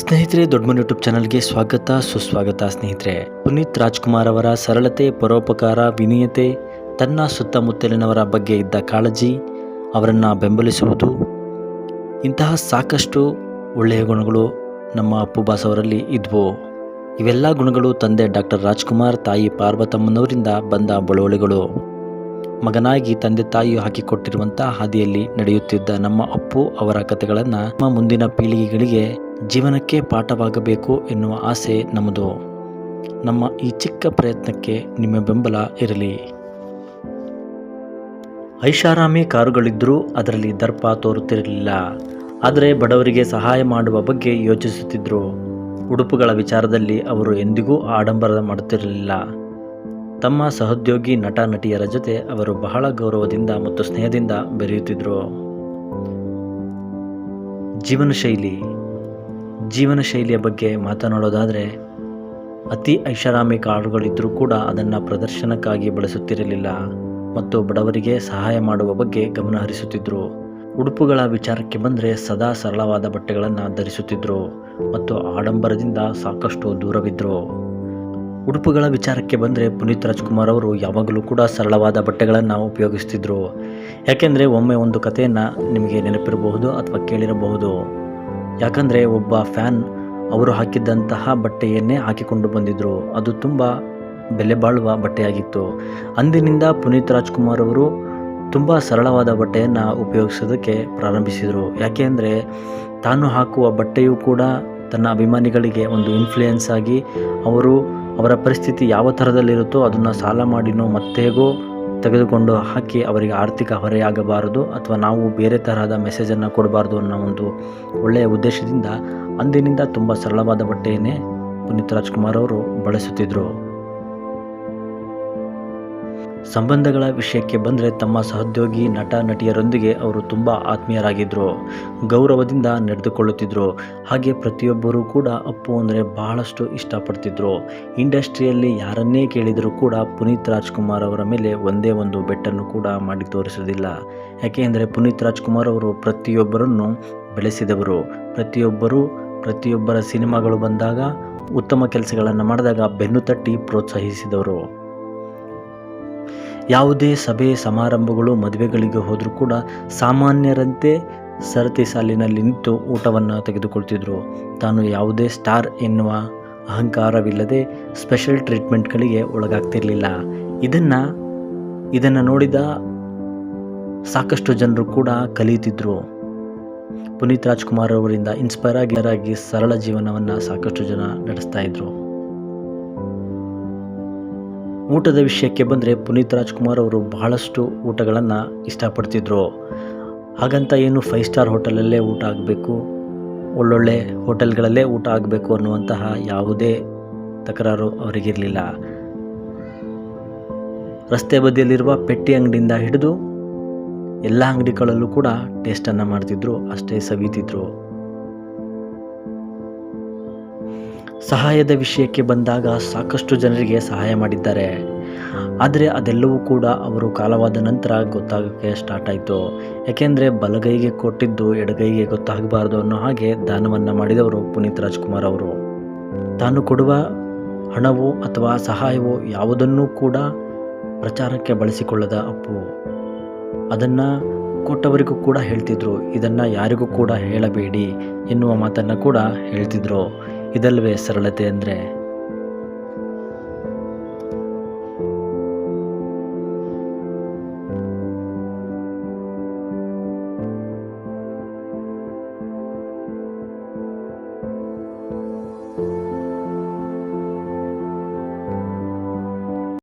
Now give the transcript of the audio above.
ಸ್ನೇಹಿತರೆ ದೊಡ್ಡಮನ್ ಯೂಟ್ಯೂಬ್ ಚಾನಲ್ಗೆ ಸ್ವಾಗತ, ಸುಸ್ವಾಗತ ಸ್ನೇಹಿತರೆ. ಪುನೀತ್ ರಾಜ್ಕುಮಾರ್ ಅವರ ಸರಳತೆ, ಪರೋಪಕಾರ, ವಿನೀಯತೆ, ತನ್ನ ಸುತ್ತಮುತ್ತಲಿನವರ ಬಗ್ಗೆ ಇದ್ದ ಕಾಳಜಿ ಅವರನ್ನು ಬೆಂಬಲಿಸುವುದು, ಇಂತಹ ಸಾಕಷ್ಟು ಒಳ್ಳೆಯ ಗುಣಗಳು ನಮ್ಮ ಅಪ್ಪು ಬಾಸ್ ಅವರಲ್ಲಿ ಇದ್ವು. ಇವೆಲ್ಲ ಗುಣಗಳು ತಂದೆ ಡಾಕ್ಟರ್ ರಾಜ್ಕುಮಾರ್, ತಾಯಿ ಪಾರ್ವತಮ್ಮನವರಿಂದ ಬಂದ ಬಳುವಳಿಗಳು. ಮಗನಾಗಿ ತಂದೆ ತಾಯಿ ಹಾಕಿಕೊಟ್ಟಿರುವಂಥ ಹಾದಿಯಲ್ಲಿ ನಡೆಯುತ್ತಿದ್ದ ನಮ್ಮ ಅಪ್ಪು ಅವರ ಕಥೆಗಳನ್ನು ನಮ್ಮ ಮುಂದಿನ ಪೀಳಿಗೆಗಳಿಗೆ ಜೀವನಕ್ಕೆ ಪಾಠವಾಗಬೇಕು ಎನ್ನುವ ಆಸೆ ನಮ್ಮದು. ನಮ್ಮ ಈ ಚಿಕ್ಕ ಪ್ರಯತ್ನಕ್ಕೆ ನಿಮ್ಮ ಬೆಂಬಲ ಇರಲಿ. ಐಷಾರಾಮಿ ಕಾರುಗಳಿದ್ದರೂ ಅದರಲ್ಲಿ ದರ್ಪ ತೋರುತ್ತಿರಲಿಲ್ಲ. ಆದರೆ ಬಡವರಿಗೆ ಸಹಾಯ ಮಾಡುವ ಬಗ್ಗೆ ಯೋಚಿಸುತ್ತಿದ್ದರು ಉಡುಪುಗಳ ವಿಚಾರದಲ್ಲಿ ಅವರು ಎಂದಿಗೂ ಆಡಂಬರ ಮಾಡುತ್ತಿರಲಿಲ್ಲ. ತಮ್ಮ ಸಹೋದ್ಯೋಗಿ ನಟ ನಟಿಯರ ಜೊತೆ ಅವರು ಬಹಳ ಗೌರವದಿಂದ ಮತ್ತು ಸ್ನೇಹದಿಂದ ಬೆರೆಯುತ್ತಿದ್ದರು ಜೀವನ ಶೈಲಿ ಜೀವನ ಶೈಲಿಯ ಬಗ್ಗೆ ಮಾತನಾಡೋದಾದರೆ, ಅತಿ ಐಷಾರಾಮಿ ಕಾರುಗಳಿದ್ದರೂ ಕೂಡ ಅದನ್ನು ಪ್ರದರ್ಶನಕ್ಕಾಗಿ ಬಳಸುತ್ತಿರಲಿಲ್ಲ ಮತ್ತು ಬಡವರಿಗೆ ಸಹಾಯ ಮಾಡುವ ಬಗ್ಗೆ ಗಮನ ಹರಿಸುತ್ತಿದ್ದರು ಉಡುಪುಗಳ ವಿಚಾರಕ್ಕೆ ಬಂದರೆ ಸದಾ ಸರಳವಾದ ಬಟ್ಟೆಗಳನ್ನು ಧರಿಸುತ್ತಿದ್ದರು ಮತ್ತು ಆಡಂಬರದಿಂದ ಸಾಕಷ್ಟು ದೂರವಿದ್ದರು ಉಡುಪುಗಳ ವಿಚಾರಕ್ಕೆ ಬಂದರೆ ಪುನೀತ್ ರಾಜ್ಕುಮಾರ್ ಅವರು ಯಾವಾಗಲೂ ಕೂಡ ಸರಳವಾದ ಬಟ್ಟೆಗಳನ್ನು ಉಪಯೋಗಿಸ್ತಿದ್ರು. ಯಾಕೆಂದರೆ ಒಮ್ಮೆ ಒಂದು ಕಥೆಯನ್ನು ನಿಮಗೆ ನೆನಪಿರಬಹುದು ಅಥವಾ ಕೇಳಿರಬಹುದು. ಯಾಕಂದರೆ ಒಬ್ಬ ಫ್ಯಾನ್ ಅವರು ಹಾಕಿದ್ದಂತಹ ಬಟ್ಟೆಯನ್ನೇ ಹಾಕಿಕೊಂಡು ಬಂದಿದ್ದರು ಅದು ತುಂಬ ಬೆಲೆ ಬಾಳುವ ಬಟ್ಟೆಯಾಗಿತ್ತು. ಅಂದಿನಿಂದ ಪುನೀತ್ ರಾಜ್ಕುಮಾರ್ ಅವರು ತುಂಬ ಸರಳವಾದ ಬಟ್ಟೆಯನ್ನು ಉಪಯೋಗಿಸೋದಕ್ಕೆ ಪ್ರಾರಂಭಿಸಿದರು. ಯಾಕೆ ಅಂದರೆ ತಾನು ಹಾಕುವ ಬಟ್ಟೆಯೂ ಕೂಡ ತನ್ನ ಅಭಿಮಾನಿಗಳಿಗೆ ಒಂದು ಇನ್ಫ್ಲೂಯೆನ್ಸ್ ಆಗಿ ಅವರು ಅವರ ಪರಿಸ್ಥಿತಿ ಯಾವ ಥರದಲ್ಲಿರುತ್ತೋ ಅದನ್ನು ಸಾಲ ಮಾಡಿನೋ ಮತ್ತೇಗೋ ತೆಗೆದುಕೊಂಡು ಹಾಕಿ ಅವರಿಗೆ ಆರ್ಥಿಕ ಹೊರೆಯಾಗಬಾರದು ಅಥವಾ ನಾವು ಬೇರೆ ತರಹದ ಮೆಸೇಜನ್ನು ಕೊಡಬಾರ್ದು ಅನ್ನೋ ಒಂದು ಒಳ್ಳೆಯ ಉದ್ದೇಶದಿಂದ ಅಂದಿನಿಂದ ತುಂಬ ಸರಳವಾದ ಬಟ್ಟೆಯನ್ನೇ ಪುನೀತ್ ರಾಜ್ಕುಮಾರ್ ಅವರು ಬಳಸುತ್ತಿದ್ದರು ಸಂಬಂಧಗಳ ವಿಷಯಕ್ಕೆ ಬಂದರೆ ತಮ್ಮ ಸಹೋದ್ಯೋಗಿ ನಟ ನಟಿಯರೊಂದಿಗೆ ಅವರು ತುಂಬ ಆತ್ಮೀಯರಾಗಿದ್ದರು ಗೌರವದಿಂದ ನಡೆದುಕೊಳ್ಳುತ್ತಿದ್ದರು ಹಾಗೆ ಪ್ರತಿಯೊಬ್ಬರೂ ಕೂಡ ಅಪ್ಪು ಅಂದರೆ ಬಹಳಷ್ಟು ಇಷ್ಟಪಡ್ತಿದ್ರು. ಇಂಡಸ್ಟ್ರಿಯಲ್ಲಿ ಯಾರನ್ನೇ ಕೇಳಿದರೂ ಕೂಡ ಪುನೀತ್ ರಾಜ್ಕುಮಾರ್ ಅವರ ಮೇಲೆ ಒಂದೇ ಒಂದು ಬೆಟ್ಟನ್ನು ಕೂಡ ಮಾಡಿ ತೋರಿಸೋದಿಲ್ಲ. ಯಾಕೆ ಅಂದರೆ ಪುನೀತ್ ರಾಜ್ಕುಮಾರ್ ಅವರು ಪ್ರತಿಯೊಬ್ಬರನ್ನು ಬೆಳೆಸಿದವರು. ಪ್ರತಿಯೊಬ್ಬರು, ಪ್ರತಿಯೊಬ್ಬರ ಸಿನಿಮಾಗಳು ಬಂದಾಗ ಉತ್ತಮ ಕೆಲಸಗಳನ್ನು ಮಾಡಿದಾಗ ಬೆನ್ನು ತಟ್ಟಿ ಪ್ರೋತ್ಸಾಹಿಸಿದವರು. ಯಾವುದೇ ಸಭೆ, ಸಮಾರಂಭಗಳು, ಮದುವೆಗಳಿಗೆ ಹೋದರೂ ಕೂಡ ಸಾಮಾನ್ಯರಂತೆ ಸರತಿ ಸಾಲಿನಲ್ಲಿ ನಿಂತು ಊಟವನ್ನು ತೆಗೆದುಕೊಳ್ತಿದ್ರು. ತಾನು ಯಾವುದೇ ಸ್ಟಾರ್ ಎನ್ನುವ ಅಹಂಕಾರವಿಲ್ಲದೆ ಸ್ಪೆಷಲ್ ಟ್ರೀಟ್ಮೆಂಟ್ಗಳಿಗೆ ಒಳಗಾಗ್ತಿರಲಿಲ್ಲ. ಇದನ್ನು ಇದನ್ನು ನೋಡಿದ ಸಾಕಷ್ಟು ಜನರು ಕೂಡ ಕಲಿಯುತ್ತಿದ್ದರು ಪುನೀತ್ ರಾಜ್ಕುಮಾರ್ ಅವರಿಂದ ಇನ್ಸ್ಪೈರ್ ಆಗಿ, ಸರಳ ಜೀವನವನ್ನು ಸಾಕಷ್ಟು ಜನ ನಡೆಸ್ತಾ ಇದ್ರು. ಊಟದ ವಿಷಯಕ್ಕೆ ಬಂದರೆ ಪುನೀತ್ ರಾಜ್ಕುಮಾರ್ ಅವರು ಬಹಳಷ್ಟು ಊಟಗಳನ್ನು ಇಷ್ಟಪಡ್ತಿದ್ರು. ಹಾಗಂತ ಏನು ಫೈವ್ ಸ್ಟಾರ್ ಹೋಟೆಲಲ್ಲೇ ಊಟ ಆಗಬೇಕು, ಒಳ್ಳೊಳ್ಳೆ ಹೋಟೆಲ್ಗಳಲ್ಲೇ ಊಟ ಆಗಬೇಕು ಅನ್ನುವಂತಹ ಯಾವುದೇ ತಕರಾರು ಅವರಿಗಿರಲಿಲ್ಲ. ರಸ್ತೆ ಬದಿಯಲ್ಲಿರುವ ಪೆಟ್ಟಿ ಅಂಗಡಿಯಿಂದ ಹಿಡಿದು ಎಲ್ಲ ಅಂಗಡಿಗಳಲ್ಲೂ ಕೂಡ ಟೇಸ್ಟನ್ನು ಮಾಡ್ತಿದ್ರು, ಅಷ್ಟೇ ಸವಿತಿದ್ರು. ಸಹಾಯದ ವಿಷಯಕ್ಕೆ ಬಂದಾಗ ಸಾಕಷ್ಟು ಜನರಿಗೆ ಸಹಾಯ ಮಾಡಿದ್ದಾರೆ. ಆದರೆ ಅದೆಲ್ಲವೂ ಕೂಡ ಅವರು ಕಾಲವಾದ ನಂತರ ಗೊತ್ತಾಗೋಕ್ಕೆ ಸ್ಟಾರ್ಟ್ ಆಯಿತು. ಯಾಕೆಂದರೆ ಬಲಗೈಗೆ ಕೊಟ್ಟಿದ್ದು ಎಡಗೈಗೆ ಗೊತ್ತಾಗಬಾರ್ದು ಅನ್ನೋ ಹಾಗೆ ದಾನವನ್ನು ಮಾಡಿದವರು ಪುನೀತ್ ರಾಜ್ಕುಮಾರ್ ಅವರು. ತಾನು ಕೊಡುವ ಹಣವು ಅಥವಾ ಸಹಾಯವು ಯಾವುದನ್ನೂ ಕೂಡ ಪ್ರಚಾರಕ್ಕೆ ಬಳಸಿಕೊಳ್ಳದ ಅಪ್ಪು. ಅದನ್ನು ಕೊಟ್ಟವರಿಗೂ ಕೂಡ ಹೇಳ್ತಿದ್ರು. ಇದನ್ನು ಯಾರಿಗೂ ಕೂಡ ಹೇಳಬೇಡಿ ಎನ್ನುವ ಮಾತನ್ನು ಕೂಡ ಹೇಳ್ತಿದ್ರು. ಇದಲ್ವೇ ಸರಳತೆ ಅಂದರೆ